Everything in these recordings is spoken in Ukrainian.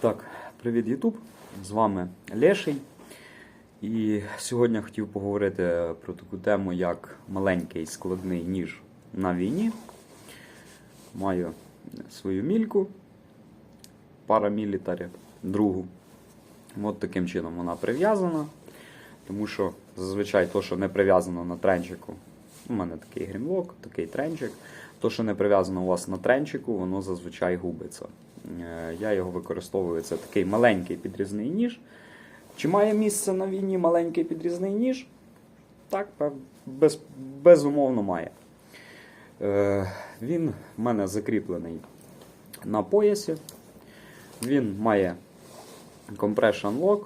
Так, привіт, Ютуб! З вами Леший. І сьогодні хотів поговорити про таку тему, як маленький складний ніж на війні. Маю свою мільку, парамілітарі, другу. От таким чином вона прив'язана. Тому що зазвичай то, що не прив'язано на тренчику, у мене такий грімлок, такий тренчик. То, що не прив'язано у вас на тренчику, воно зазвичай губиться. Е, Я його використовую. Це такий маленький підрізний ніж. Чи має місце на війні маленький підрізний ніж? Так, без, безумовно має. Е, Він в мене закріплений на поясі. Він має compression lock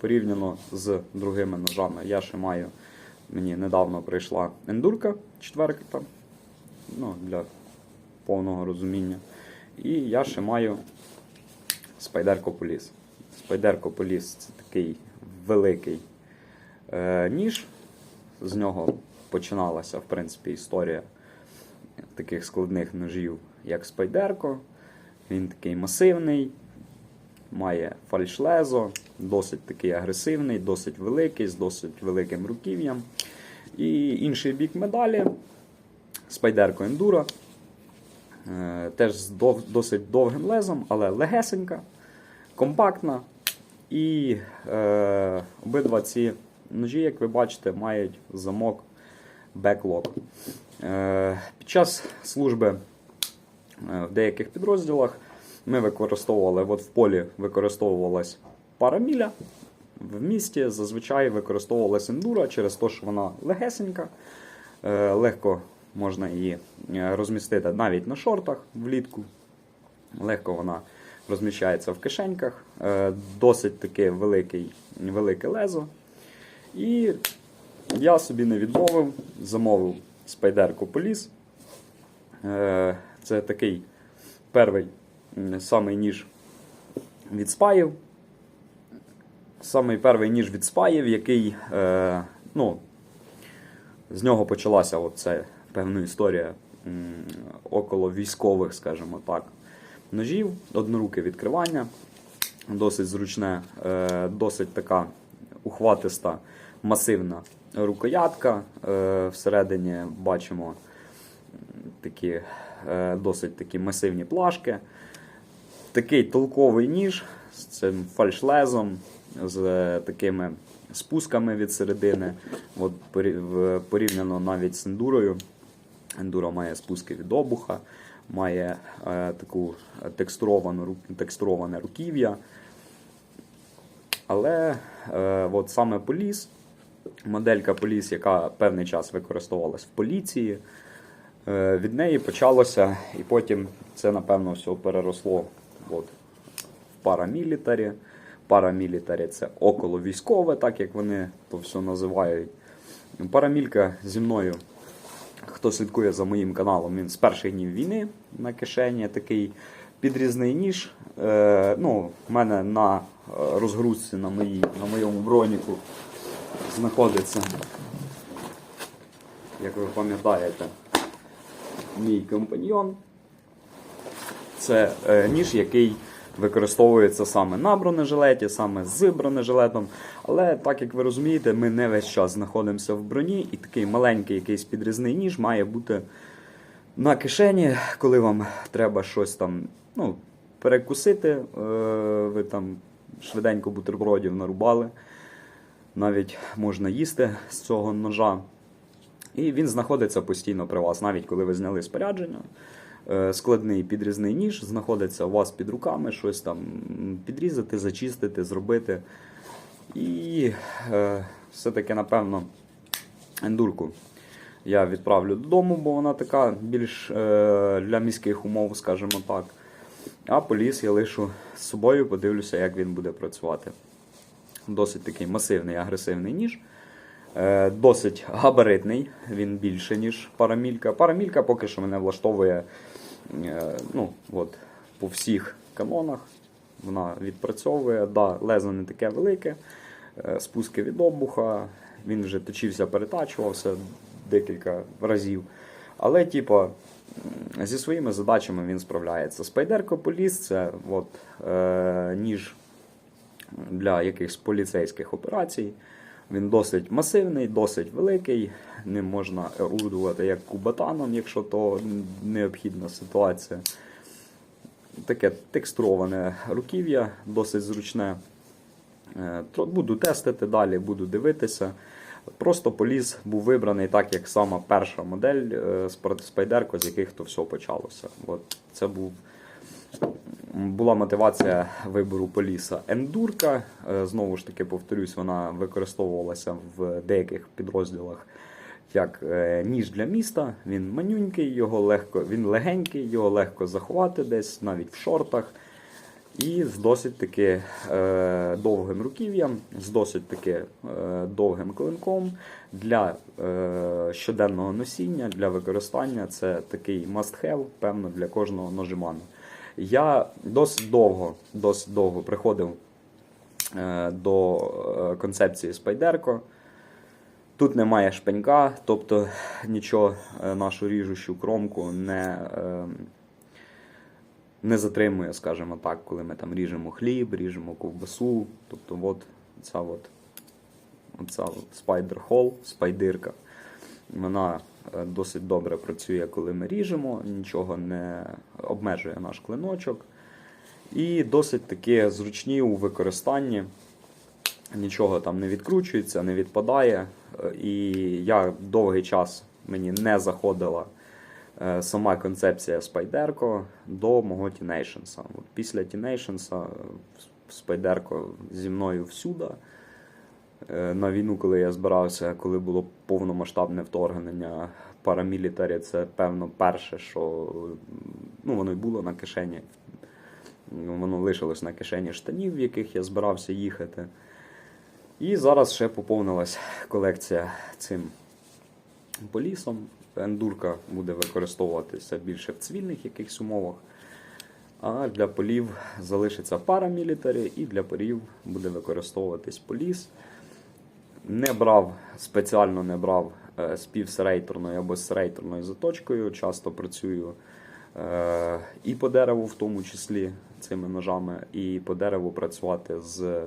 порівняно з другими ножами. Я ще маю, мені недавно прийшла ендурка четверка, ну, для повного розуміння. І я ще маю Спайдерко Поліс. Спайдерко Поліс це такий великий е, ніж. З нього починалася, в принципі, історія таких складних ножів, як Спайдерко. Він такий масивний, має фальшлезо, досить такий агресивний, досить великий, з досить великим руків'ям. І інший бік медалі Спайдерко Ендура. Е, Теж з досить довгим лезом, але легесенька, компактна. І е, обидва ці ножі, як ви бачите, мають замок беклок. Е, під час служби е, в деяких підрозділах ми використовували, от в полі використовувалась параміля. В місті зазвичай використовувалась ендура через те, що вона легесенька, е, легко можна її е, розмістити навіть на шортах влітку. Легко вона розміщається в кишеньках, е, досить таке великий, велике лезо. І я собі не відмовив, замовив спайдерку поліс. Е, Це такий перший самий ніж від спаїв. Самий перший ніж від спаїв, який ну, з нього почалася оце, певна історія около військових, скажімо так, ножів, одноруке відкривання, досить зручне, е, досить така ухватиста, масивна рукоятка. Е, всередині бачимо такі е, досить такі масивні плашки. Такий толковий ніж з цим фальшлезом, з такими спусками від середини. От порівняно навіть з ендурою. Ендура має спуски від обуха, має е, таку текстуровану, текстуроване руків'я. Але е, от саме поліс, моделька поліс, яка певний час використовувалась в поліції, е, від неї почалося, і потім це, напевно, все переросло от, в парамілітарі. Парамілітарі це около військове, так як вони то все називають. Парамілька зі мною, хто слідкує за моїм каналом, він з перших днів війни на кишені такий підрізний ніж. Е, ну, в мене на е, розгрузці на, моїй, на моєму броніку знаходиться, як ви пам'ятаєте, мій компаньйон. Це е, ніж, який використовується саме на бронежилеті, саме з бронежилетом. Але так як ви розумієте, ми не весь час знаходимося в броні, і такий маленький якийсь підрізний ніж має бути на кишені, коли вам треба щось там ну, перекусити, е, ви там швиденько бутербродів нарубали. Навіть можна їсти з цього ножа. І він знаходиться постійно при вас, навіть коли ви зняли спорядження. Е, Складний підрізний ніж знаходиться у вас під руками, щось там підрізати, зачистити, зробити. І е, все-таки, напевно, ендурку я відправлю додому, бо вона така більш е, для міських умов, скажімо так. А поліс я лишу з собою, подивлюся, як він буде працювати. Досить такий масивний, агресивний ніж. Е, Досить габаритний, він більше, ніж парамілька. Парамілька поки що мене влаштовує е, ну, от, по всіх канонах. Вона відпрацьовує. Да, лезо не таке велике, е, спуски від обуха. Він вже точився, перетачувався декілька разів. Але, типа, зі своїми задачами він справляється. Спайдерко Поліс це от, е, ніж для якихось поліцейських операцій. Він досить масивний, досить великий. Ним можна орудувати як кубатаном, якщо то необхідна ситуація. Таке текстуроване руків'я, досить зручне. Е, Буду тестити далі, буду дивитися. Просто поліз був вибраний так, як сама перша модель е, спайдерко, з яких то все почалося. От це був була мотивація вибору поліса ендурка. Е, Знову ж таки, повторюсь, вона використовувалася в деяких підрозділах як е, ніж для міста. Він манюнький, його легко, він легенький, його легко заховати десь, навіть в шортах. І з досить таки е, довгим руків'ям, з досить таки е, довгим клинком для е, щоденного носіння, для використання. Це такий must-have, певно, для кожного ножиману. Я досить довго, досить довго приходив е, до е, концепції спайдерко. Тут немає шпенька, тобто нічого е, нашу ріжущу кромку не, не затримує, скажімо так, коли ми там ріжемо хліб, ріжемо ковбасу. Тобто, от ця от, от спайдер хол, спайдирка. Вона досить добре працює, коли ми ріжемо, нічого не обмежує наш клиночок. І досить таки зручні у використанні. Нічого там не відкручується, не відпадає. Е, І я довгий час мені не заходила е, сама концепція Спайдерко до мого Тінейшенса. Після Тінейшенса Спайдерко зі мною всюди. Е, На війну, коли я збирався, коли було повномасштабне вторгнення парамілітарі, це певно перше, що ну, воно й було на кишені. Воно лишилось на кишені штанів, в яких я збирався їхати. І зараз ще поповнилась колекція цим полісом. Ендурка буде використовуватися більше в цивільних якихось умовах. А для полів залишиться парамілітарі, і для полів буде використовуватись поліс. Не брав, спеціально не брав е, з півсерейторною або з серейторною заточкою. Часто працюю е, і по дереву, в тому числі цими ножами, і по дереву працювати з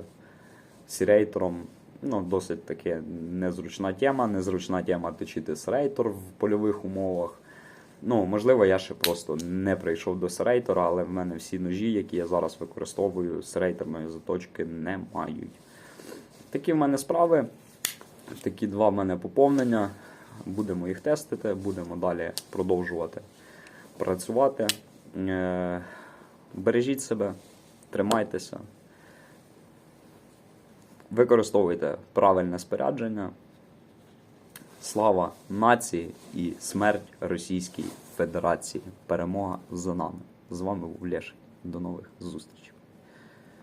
сірейтором. Ну, досить таки незручна тема. Незручна тема точити серейтор в польових умовах. Ну, можливо, я ще просто не прийшов до серейтора, але в мене всі ножі, які я зараз використовую, серейторної заточки не мають. Такі в мене справи. Такі два в мене поповнення. Будемо їх тестити, будемо далі продовжувати працювати. Е, Бережіть себе, тримайтеся. Використовуйте правильне спорядження. Слава нації і смерть Російській Федерації. Перемога за нами. З вами був Леший. До нових зустрічей.